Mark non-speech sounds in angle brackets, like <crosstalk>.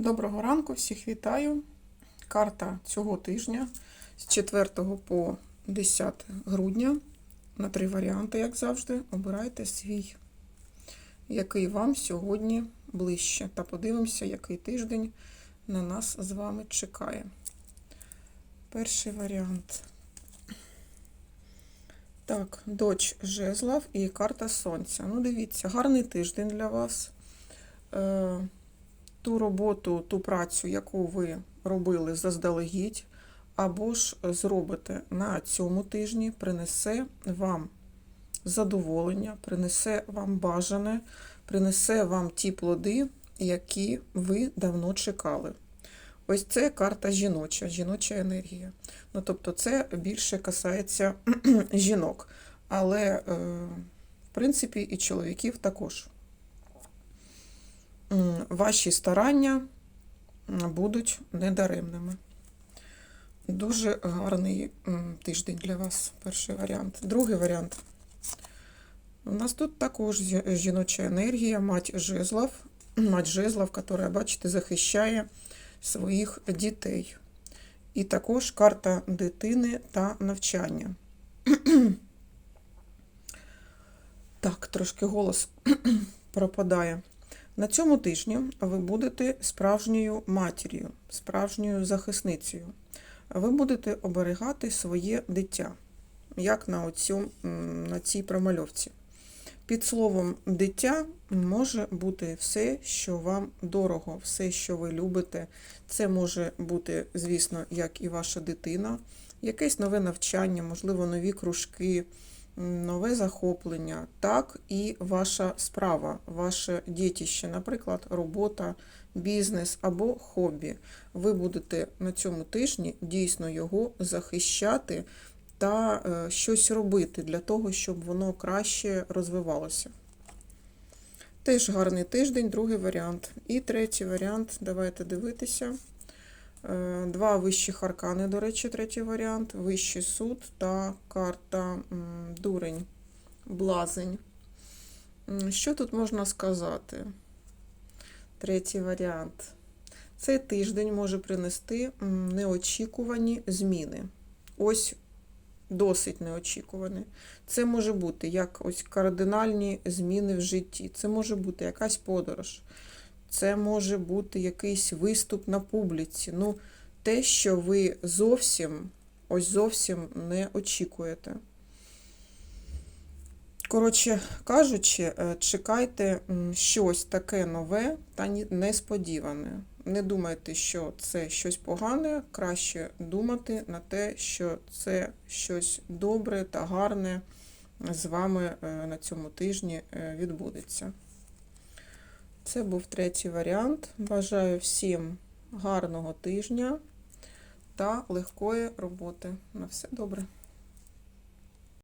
Доброго ранку, всіх вітаю. Карта цього тижня з 4 по 10 грудня. На три варіанти, як завжди. Обирайте свій, який вам сьогодні ближче. Та подивимося, який тиждень на нас з вами чекає. Перший варіант. Так, доч Жезлов і карта Сонця. Ну, дивіться, гарний тиждень для вас. Ту роботу, ту працю, яку ви робили заздалегідь, або ж зробите на цьому тижні, принесе вам задоволення, принесе вам бажане, принесе вам ті плоди, які ви давно чекали. Ось це карта жіноча, жіноча енергія. Ну, тобто, це більше касається <clears throat> жінок, але, е, в принципі, і чоловіків також. Ваші старання будуть недаремними. Дуже гарний тиждень для вас, перший варіант. Другий варіант. У нас тут також жіноча енергія, мать жезлов, мать жезлов, яка, бачите, захищає своїх дітей. І також карта дитини та навчання. Так, трошки голос <clears throat> пропадає. На цьому тижні ви будете справжньою матір'ю, справжньою захисницею. Ви будете оберігати своє дитя, як на, оцю, на цій промальовці. Під словом дитя може бути все, що вам дорого, все, що ви любите. Це може бути, звісно, як і ваша дитина, якесь нове навчання, можливо, нові кружки, нове захоплення, так і ваша справа, ваше дітище, наприклад, робота, бізнес або хобі. Ви будете на цьому тижні дійсно його захищати та е, щось робити для того, щоб воно краще розвивалося. Теж гарний тиждень, другий варіант. І третій варіант, давайте дивитися. Е, Два вищих аркани, до речі, третій варіант. Вищий суд та карта дурень, блазень. Що тут можна сказати? Третій варіант. Цей тиждень може принести неочікувані зміни. Ось досить неочікувані. Це може бути як ось кардинальні зміни в житті. Це може бути якась подорож. Це може бути якийсь виступ на публіці. Ну, те, що ви зовсім, ось зовсім не очікуєте. Коротше кажучи, е, чекайте щось таке нове та несподіване. Не думайте, що це щось погане, краще думати на те, що це щось добре та гарне з вами е, на цьому тижні е, відбудеться. Це був третій варіант. Бажаю всім гарного тижня та легкої роботи. На все добре.